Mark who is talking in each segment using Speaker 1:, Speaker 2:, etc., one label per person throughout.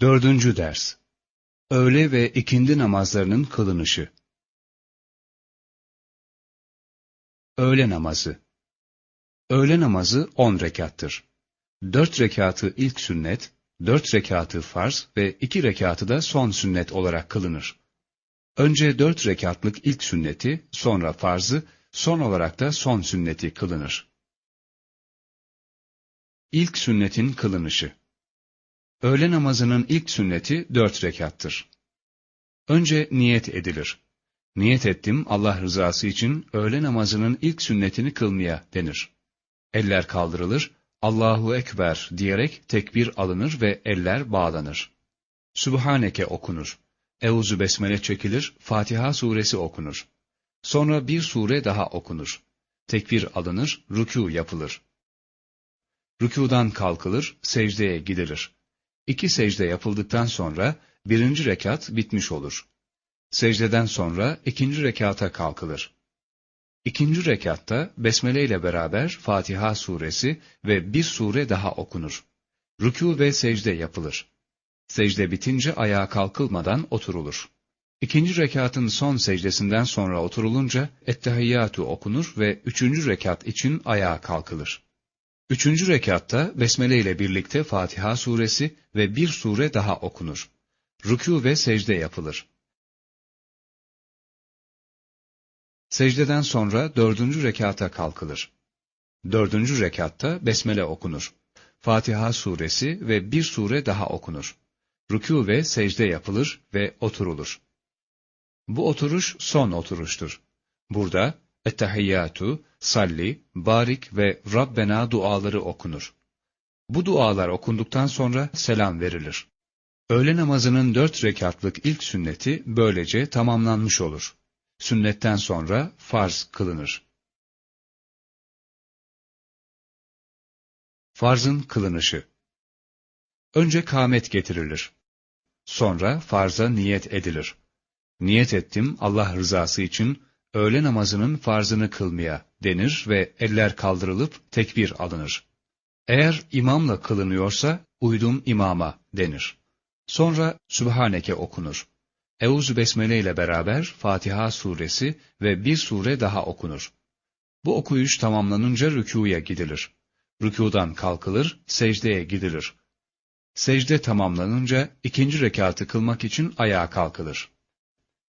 Speaker 1: Dördüncü ders Öğle ve ikindi namazlarının kılınışı Öğle namazı Öğle namazı on rekattır. Dört rekatı ilk sünnet, dört rekatı farz ve iki rekatı da son sünnet olarak kılınır. Önce dört rekatlık ilk sünneti, sonra farzı, son olarak da son sünneti kılınır. İlk sünnetin kılınışı Öğle namazının ilk sünneti dört rekattır. Önce niyet edilir. Niyet ettim Allah rızası için öğle namazının ilk sünnetini kılmaya denir. Eller kaldırılır, Allahu Ekber diyerek tekbir alınır ve eller bağlanır. Sübhaneke okunur. Euzu Besmele çekilir, Fatiha suresi okunur. Sonra bir sure daha okunur. Tekbir alınır, rükû yapılır. Rükûdan kalkılır, secdeye gidilir. İki secde yapıldıktan sonra birinci rekat bitmiş olur. Secdeden sonra ikinci rekata kalkılır. İkinci rekatta Besmele ile beraber Fatiha suresi ve bir sure daha okunur. Rükû ve secde yapılır. Secde bitince ayağa kalkılmadan oturulur. İkinci rekatın son secdesinden sonra oturulunca Ettehiyyatu okunur ve üçüncü rekat için ayağa kalkılır. Üçüncü rekatta Besmele ile birlikte Fatiha suresi ve bir sure daha okunur. Rükû ve secde yapılır. Secdeden sonra dördüncü rekata kalkılır. Dördüncü rekatta Besmele okunur. Fatiha suresi ve bir sure daha okunur. Rükû ve secde yapılır ve oturulur. Bu oturuş son oturuştur. Burada Ettehiyyatu, Salli, Barik ve Rabbena duaları okunur. Bu dualar okunduktan sonra selam verilir. Öğle namazının dört rekatlık ilk sünneti böylece tamamlanmış olur. Sünnetten sonra farz kılınır. Farzın kılınışı Önce kâmet getirilir. Sonra farza niyet edilir. Niyet ettim Allah rızası için öğle namazının farzını kılmaya denir ve eller kaldırılıp tekbir alınır. Eğer imamla kılınıyorsa uydum imama denir. Sonra Sübhaneke okunur. Eûzü Besmele ile beraber Fatiha suresi ve bir sure daha okunur. Bu okuyuş tamamlanınca rükûya gidilir. Rükûdan kalkılır, secdeye gidilir. Secde tamamlanınca ikinci rekatı kılmak için ayağa kalkılır.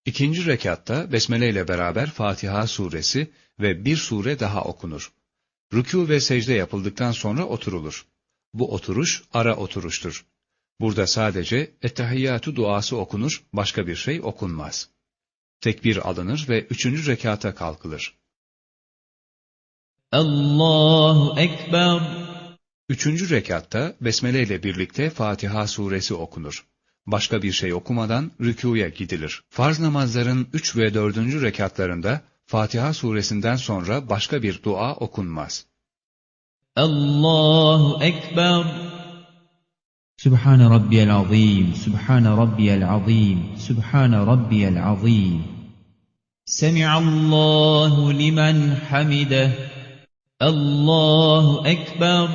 Speaker 1: İkinci rekatta Besmele ile beraber Fatiha suresi ve bir sure daha okunur. Rükû ve secde yapıldıktan sonra oturulur. Bu oturuş ara oturuştur. Burada sadece ettehiyyatü duası okunur, başka bir şey okunmaz. Tekbir alınır ve üçüncü rekata kalkılır.
Speaker 2: Allahu Ekber
Speaker 1: Üçüncü rekatta Besmele ile birlikte Fatiha suresi okunur başka bir şey okumadan rükûya gidilir. Farz namazların 3 ve 4. rekatlarında Fatiha suresinden sonra başka bir dua okunmaz.
Speaker 2: Allahu Ekber
Speaker 3: Sübhane Rabbiyel Azim, Sübhane Rabbiyel Azim, Sübhane Rabbiyel
Speaker 2: Azim. Semi'allahu limen hamideh. Allahu Ekber.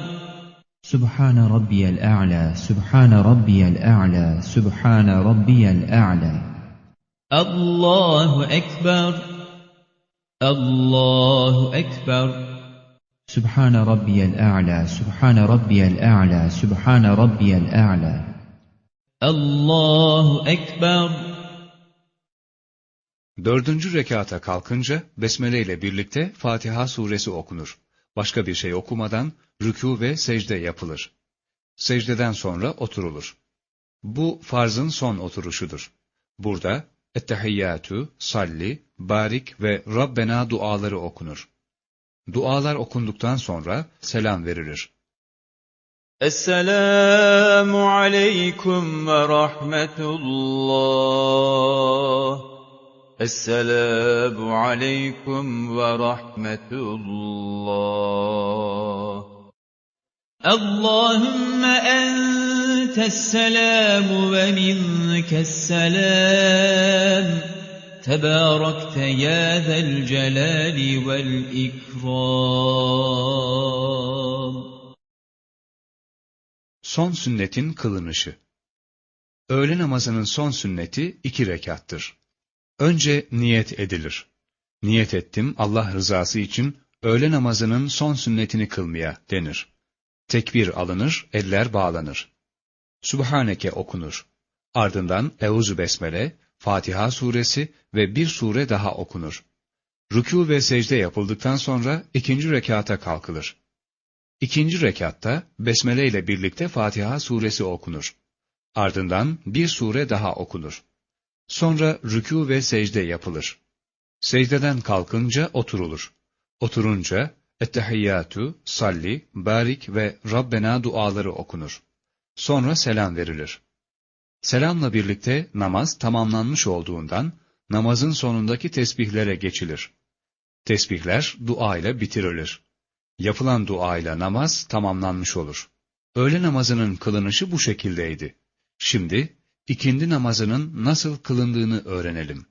Speaker 3: سبحان ربي الأعلى سبحان ربي الأعلى سبحان ربي الأعلى.
Speaker 2: الله أكبر. الله أكبر.
Speaker 3: سبحان ربي الأعلى سبحان ربي الأعلى سبحان ربي الأعلى.
Speaker 2: الله أكبر.
Speaker 1: Dördüncü rekata kalkınca Besmele ile birlikte Fatiha suresi okunur. Başka bir şey okumadan rükû ve secde yapılır. Secdeden sonra oturulur. Bu farzın son oturuşudur. Burada Ettehiyyatü, Salli, Barik ve Rabbena duaları okunur. Dualar okunduktan sonra selam verilir.
Speaker 2: Esselamu aleyküm ve rahmetullah. Esselamu aleyküm ve rahmetullah. Allahümme entes selamu ve minkes selam. تباركت يا ذا الجلال والإكرام
Speaker 1: Son sünnetin kılınışı Öğle namazının son sünneti iki rekattır. Önce niyet edilir. Niyet ettim Allah rızası için öğle namazının son sünnetini kılmaya denir. Tekbir alınır, eller bağlanır. Subhaneke okunur. Ardından Euzu Besmele, Fatiha suresi ve bir sure daha okunur. Rükû ve secde yapıldıktan sonra ikinci rekata kalkılır. İkinci rekatta Besmele ile birlikte Fatiha suresi okunur. Ardından bir sure daha okunur. Sonra rükû ve secde yapılır. Secdeden kalkınca oturulur. Oturunca Ettehiyyatu, Salli, Barik ve Rabbena duaları okunur. Sonra selam verilir. Selamla birlikte namaz tamamlanmış olduğundan namazın sonundaki tesbihlere geçilir. Tesbihler dua ile bitirilir. Yapılan dua ile namaz tamamlanmış olur. Öğle namazının kılınışı bu şekildeydi. Şimdi ikindi namazının nasıl kılındığını öğrenelim.